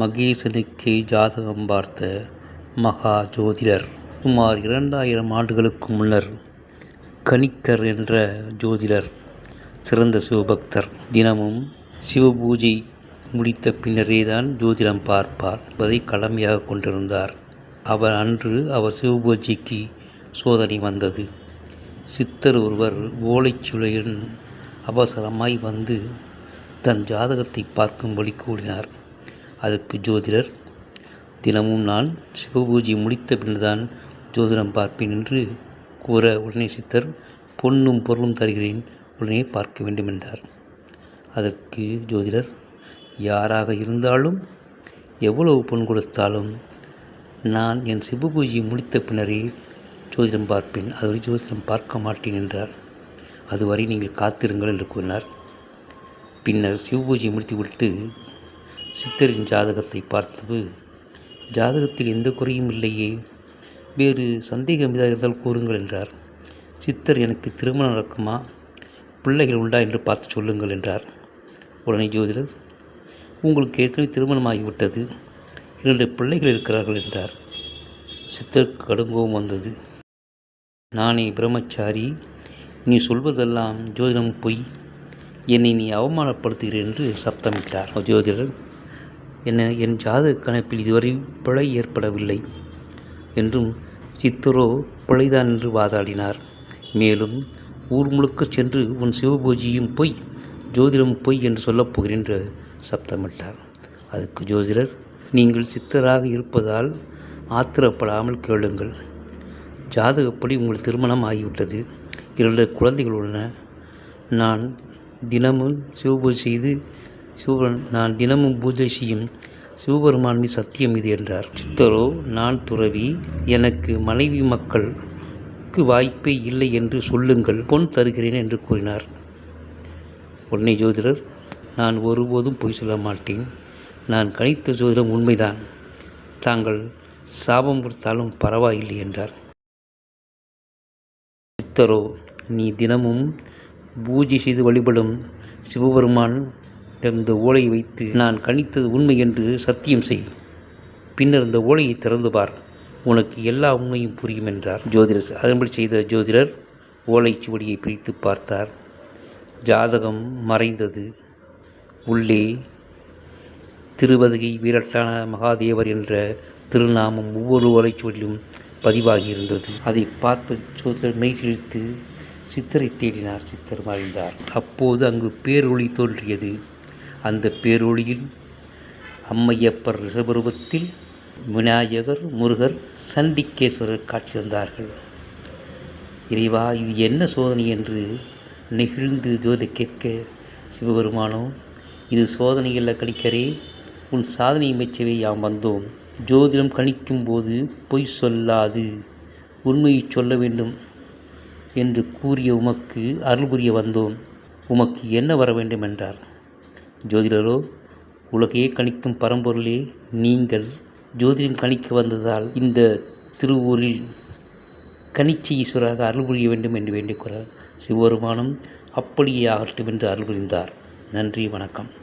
மகேசனுக்கு ஜாதகம் பார்த்த மகா ஜோதிடர். சுமார் இரண்டாயிரம் ஆண்டுகளுக்கு முன்னர் கணிக்கர் என்ற ஜோதிடர் சிறந்த சிவபக்தர். தினமும் சிவபூஜை முடித்த பின்னரே தான் ஜோதிடம் பார்ப்பார் என்பதை கடமையாக கொண்டிருந்தார். அவர் அன்று அவர் சிவபூஜைக்கு சோதனை வந்தது. சித்தர் ஒருவர் ஓலைச்சுளையுடன் அவசரமாய் வந்து தன் ஜாதகத்தை பார்க்கும்படி கூறினார். அதற்கு ஜோதிடர். தினமும் நான் சிவபூஜை முடித்த பின்னர்தான் ஜோதிடம் பார்ப்பேன் என்று கூற உடனே சித்தர் பொன்னும் பொருளும் தருகிறேன் உடனே பார்க்க வேண்டும் என்றார். அதற்கு ஜோதிடர் யாராக இருந்தாலும் எவ்வளவு பொன் கொடுத்தாலும் நான் என் சிவபூஜையை முடித்த பின்னரே ஜோதிடம் பார்ப்பேன். அதுவரை ஜோதிடம் பார்க்க மாட்டேன் என்றார். அதுவரை நீங்கள் காத்திருங்கள் என்று கூறினார். பின்னர் சிவபூஜை முடித்துவிட்டு சித்தரின் ஜாதகத்தை பார்த்தது ஜாதகத்தில் எந்த குறையும் இல்லையே. வேறு சந்தேகம் இதாக இருந்தால் கூறுங்கள் என்றார். சித்தர் எனக்கு திருமணம் நடக்குமா? பிள்ளைகள் உண்டா என்று பார்த்து சொல்லுங்கள் என்றார். உடனே ஜோதிடர் உங்களுக்கு ஏற்கனவே திருமணமாகிவிட்டது. இரண்டு பிள்ளைகள் இருக்கிறார்கள் என்றார். சித்தருக்கு கடுங்கோபம் வந்தது. நானே பிரம்மச்சாரி நீ சொல்வதெல்லாம் ஜோதிடம் பொய். என்னை நீ அவமானப்படுத்துகிறேன் என்று சப்தமிட்டார். ஜோதிடர் என்ன என் ஜாதக கணப்பில் இதுவரை பிழை ஏற்படவில்லை என்றும் சித்தரோ பிழைதான் என்று வாதாடினார். மேலும் ஊர் முழுக்க சென்று உன் சிவபூஜியும் பொய் ஜோதிடம் பொய் என்று சொல்லப் போகிறேன் என்று சப்தமிட்டார். அதுக்கு ஜோதிடர் நீங்கள் சித்தராக இருப்பதால் ஆத்திரப்படாமல் கேளுங்கள். ஜாதகப்படி உங்கள் திருமணம் ஆகிவிட்டது. இரண்டு குழந்தைகள் உள்ளன. நான் தினமும் சிவபூஜை செய்து சிவபெருமான் நான் தினமும் பூஜை செய்யும் சிவபெருமான் மீது சத்தியம் இது என்றார். சித்தரோ நான் துறவி எனக்கு மனைவி மக்களுக்கு வாய்ப்பே இல்லை என்று சொல்லுங்கள் பொன் தருகிறேன் என்று கூறினார். உடனே ஜோதிடர் நான் ஒருபோதும் பொய் சொல்ல மாட்டேன். நான் கணித்த ஜோதிடம் உண்மைதான். தாங்கள் சாபம் கொடுத்தாலும் பரவாயில்லை என்றார். சித்தரோ நீ தினமும் பூஜை செய்து வழிபடும் சிவபெருமான் இந்த ஓலையை வைத்து நான் கணித்தது உண்மை என்று சத்தியம் செய். பின்னர் இந்த ஓலையை திறந்து பார். உனக்கு எல்லா உண்மையும் புரியும் என்றார். ஜோதிடர் அதன்படி செய்த ஜோதிடர் ஓலைச்சுவடியை பிரித்து பார்த்தார். ஜாதகம் மறைந்தது. உள்ளே திருவதகை வீரட்டான மகாதேவர் என்ற திருநாமம் ஒவ்வொரு ஓலைச்சுவடியிலும் பதிவாகியிருந்தது அதை பார்த்து ஜோதிடர் மெய்சிலித்து சித்தரை தேடினார். சித்தர் மறைந்தார் அப்போது அங்கு பேரொளி தோன்றியது. அந்த பேரொழியில் அம்மையப்பர் ரிஷபருவத்தில் விநாயகர் முருகர் சண்டிகேஸ்வரர் காட்சி தந்தார்கள் இறைவா இது என்ன சோதனை? என்று நெகிழ்ந்து ஜோதி கேட்க சிவபெருமானோ இது சோதனையில் கணிக்கரே உன் சாதனை அமைச்சவே யாம் வந்தோம். ஜோதிடம் கணிக்கும் போது பொய் சொல்லாது உண்மையை சொல்ல வேண்டும் என்று கூறிய உமக்கு அருள் புரிய வந்தோம். உமக்கு என்ன வர வேண்டும்? என்றார். ஜோதிடரோ உலகையே கணிக்கும் பரம்பொருளே நீங்கள். ஜோதிடம் கணிக்க வந்ததால் இந்த திருவூரில் கணிச்சி ஈஸ்வராக அருள் புரிய வேண்டும் என்று வேண்டிக் கொள்கிறார் சிவபெருமானும் அப்படியே ஆகட்டும் என்று அருள் புரிந்தார். நன்றி வணக்கம்.